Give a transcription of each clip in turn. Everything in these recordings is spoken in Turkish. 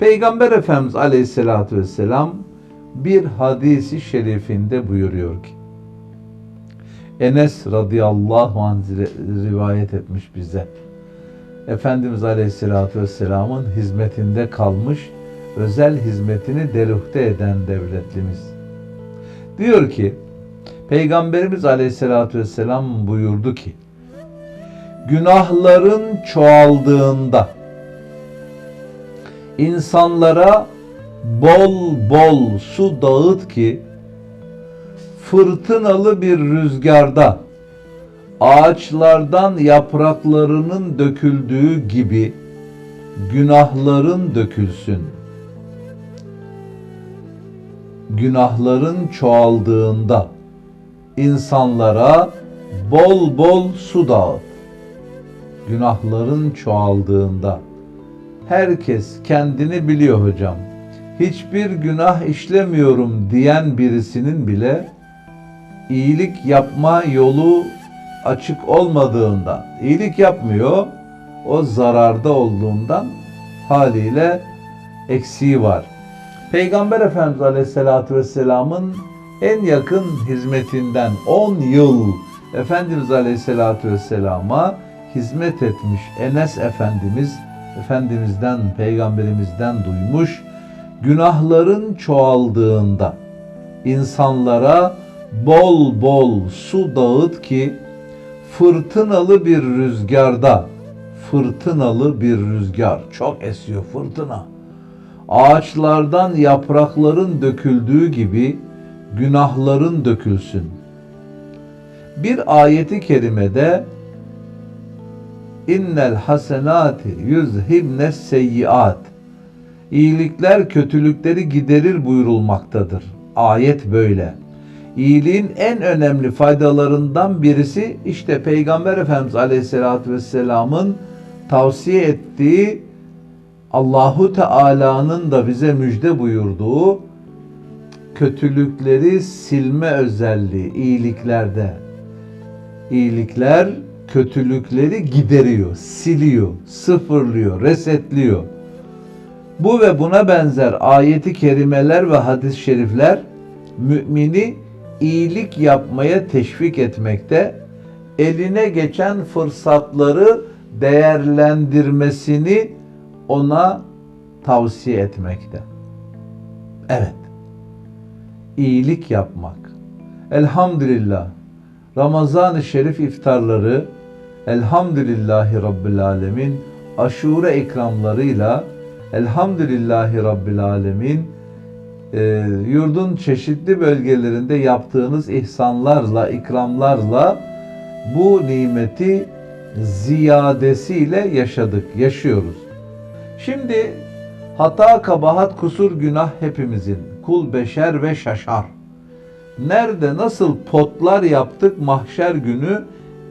Peygamber Efendimiz Aleyhisselatü Vesselam bir hadisi şerifinde buyuruyor ki Enes radıyallahu anh rivayet etmiş bize. Efendimiz Aleyhisselatü Vesselam'ın hizmetinde kalmış özel hizmetini deruhte eden devletlimiz. Diyor ki Peygamberimiz Aleyhisselatü Vesselam buyurdu ki günahların çoğaldığında insanlara bol bol su dağıt ki fırtınalı bir rüzgarda ağaçlardan yapraklarının döküldüğü gibi günahların dökülsün. Günahların çoğaldığında insanlara bol bol su dağıt. Günahların çoğaldığında herkes kendini biliyor hocam. Hiçbir günah işlemiyorum diyen birisinin bile iyilik yapma yolu açık olmadığından, iyilik yapmıyor, o zararda olduğundan haliyle eksiği var. Peygamber Efendimiz Aleyhisselatü Vesselam'ın en yakın hizmetinden 10 yıl Efendimiz Aleyhisselatü Vesselam'a hizmet etmiş Enes Efendimiz Efendimiz'den, Peygamberimizden duymuş. Günahların çoğaldığında insanlara bol bol su dağıt ki fırtınalı bir rüzgarda fırtınalı bir rüzgar çok esiyor fırtına. Ağaçlardan yaprakların döküldüğü gibi günahların dökülsün. Bir ayeti kerimede innel hasenati yüzhibne seyyiat İyilikler kötülükleri giderir buyurulmaktadır. Ayet böyle. İyiliğin en önemli faydalarından birisi işte Peygamber Efendimiz Aleyhisselatü Vesselam'ın tavsiye ettiği Allahu Teala'nın da bize müjde buyurduğu kötülükleri silme özelliği iyiliklerde. İyilikler kötülükleri gideriyor, siliyor, sıfırlıyor, resetliyor. Bu ve buna benzer ayeti kerimeler ve hadis-i şerifler mümini iyilik yapmaya teşvik etmekte, eline geçen fırsatları değerlendirmesini ona tavsiye etmekte. Evet. İyilik yapmak. Elhamdülillah. Ramazan-ı Şerif iftarları Elhamdülillahi Rabbil Alemin aşure ikramlarıyla Elhamdülillahi Rabbil Alemin e, yurdun çeşitli bölgelerinde yaptığınız ihsanlarla, ikramlarla bu nimeti ziyadesiyle yaşadık, yaşıyoruz. Şimdi hata, kabahat, kusur, günah hepimizin. Kul beşer ve şaşar. Nerede nasıl potlar yaptık mahşer günü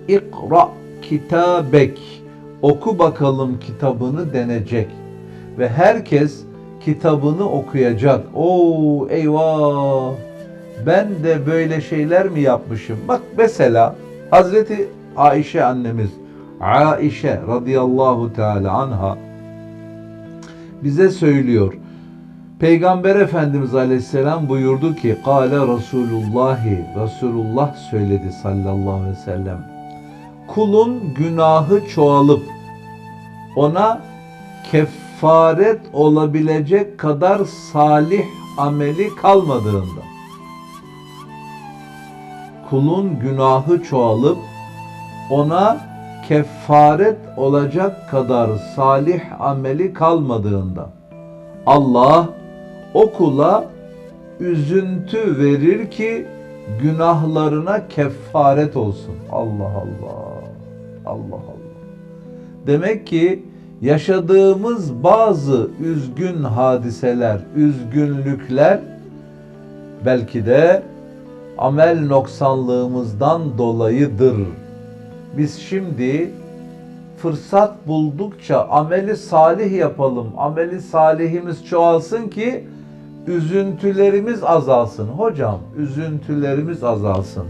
ikra kitabek oku bakalım kitabını denecek ve herkes kitabını okuyacak. Oo eyvah ben de böyle şeyler mi yapmışım? Bak mesela Hazreti Ayşe annemiz Aişe radıyallahu teala anha bize söylüyor. Peygamber Efendimiz Aleyhisselam buyurdu ki Kale Resulullahi Resulullah söyledi sallallahu aleyhi ve sellem kulun günahı çoğalıp ona kefaret olabilecek kadar salih ameli kalmadığında kulun günahı çoğalıp ona kefaret olacak kadar salih ameli kalmadığında Allah o kula üzüntü verir ki günahlarına kefaret olsun. Allah Allah. Allah Allah. Demek ki yaşadığımız bazı üzgün hadiseler, üzgünlükler belki de amel noksanlığımızdan dolayıdır. Biz şimdi fırsat buldukça ameli salih yapalım. Ameli salihimiz çoğalsın ki üzüntülerimiz azalsın. Hocam üzüntülerimiz azalsın.